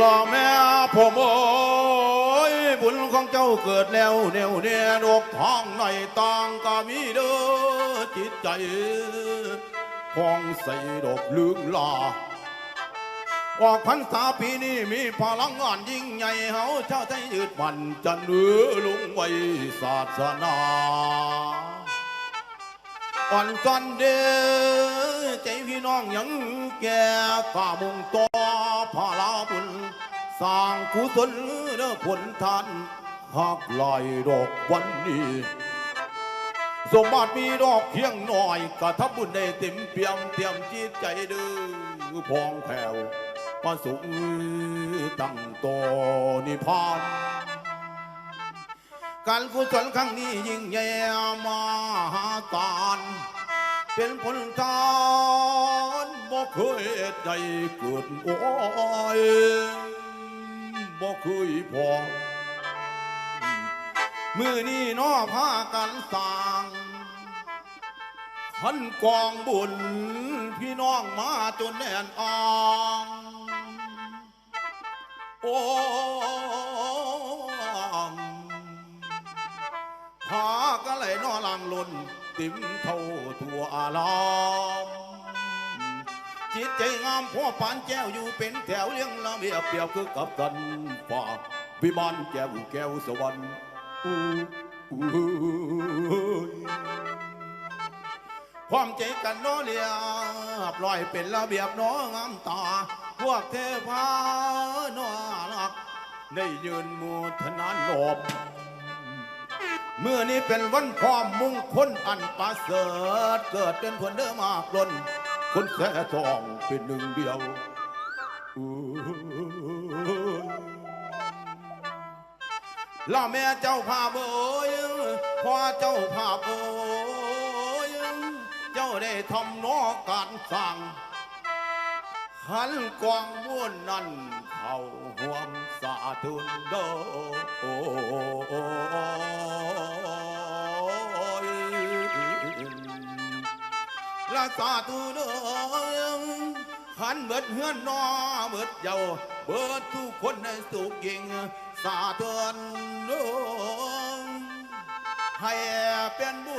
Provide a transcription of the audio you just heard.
ล่อแม่ผมโอ้ยบุญของเจ้าเกิดแล้วเนียวเนี่ยดอกทองในต่างก็มีเด้อจิตใจพองใส่ดอกลืมลาออกพรรษาปีนี้มีพลังงานยิ่งใหญ่เฮาชาวไทยยืดมันจะเหนือลุงไว้ศาสนาอ่อนสันเด้อใจพี่น้องยังแก่ฝ่ามุงต อพาลาบุญสร้างกุศลเด้อผลทานหากลายดอกวันนี้สมบัติมีดอกเพียงหน่อยกระทับบุญได้เต็มเปี่ยมเตรียมจิตใจเด้อพองแผ่วมาสุขตั้งโตนิพพานการกุศลครั้งนี้ยิ่งใหญ่มหาศาลเป็นผลทาน เคยได้เกิดอ้ยบ่เคยพอมือนี้น้อพากันสร้างขันกองบุญพี่น้องมาจนแน่นอ่างโอ้งพาก็ไหลนอลังลน ติมเท่าทั่วอารา จิตใจงามพ่อปานแก้วอยู่เป็นแถวเลี้ยงละเมียเปรียบคือกับกันฝากวิมานแก้วแก้วสวรรค์อู้อู้ความใจกันโน้เลียบลอยเป็นระเบียบน้องามตา พวกเทพาน้อรักได้ยืนมูทนานหลบเมื่อนี้เป็นวันความมงคลอันประเสริฐเกิดเป็นผลเดิมมากล้น คนแค่ทองเป็นหนึ่งเดียวล่าแม่เจ้าภาพเอ้ยพ่อเจ้าภาพเอ้ยเจ้าได้ทำนอการสั่งหันกวางม้วนนั่นเขาห่วงสาธุนเด้อ ลาสาธุเดิมขันเบิดเฮือนนอเบิดเยาเบิดทุกคนในสุขยิงสาธุนเดิมให้เป็นบุญ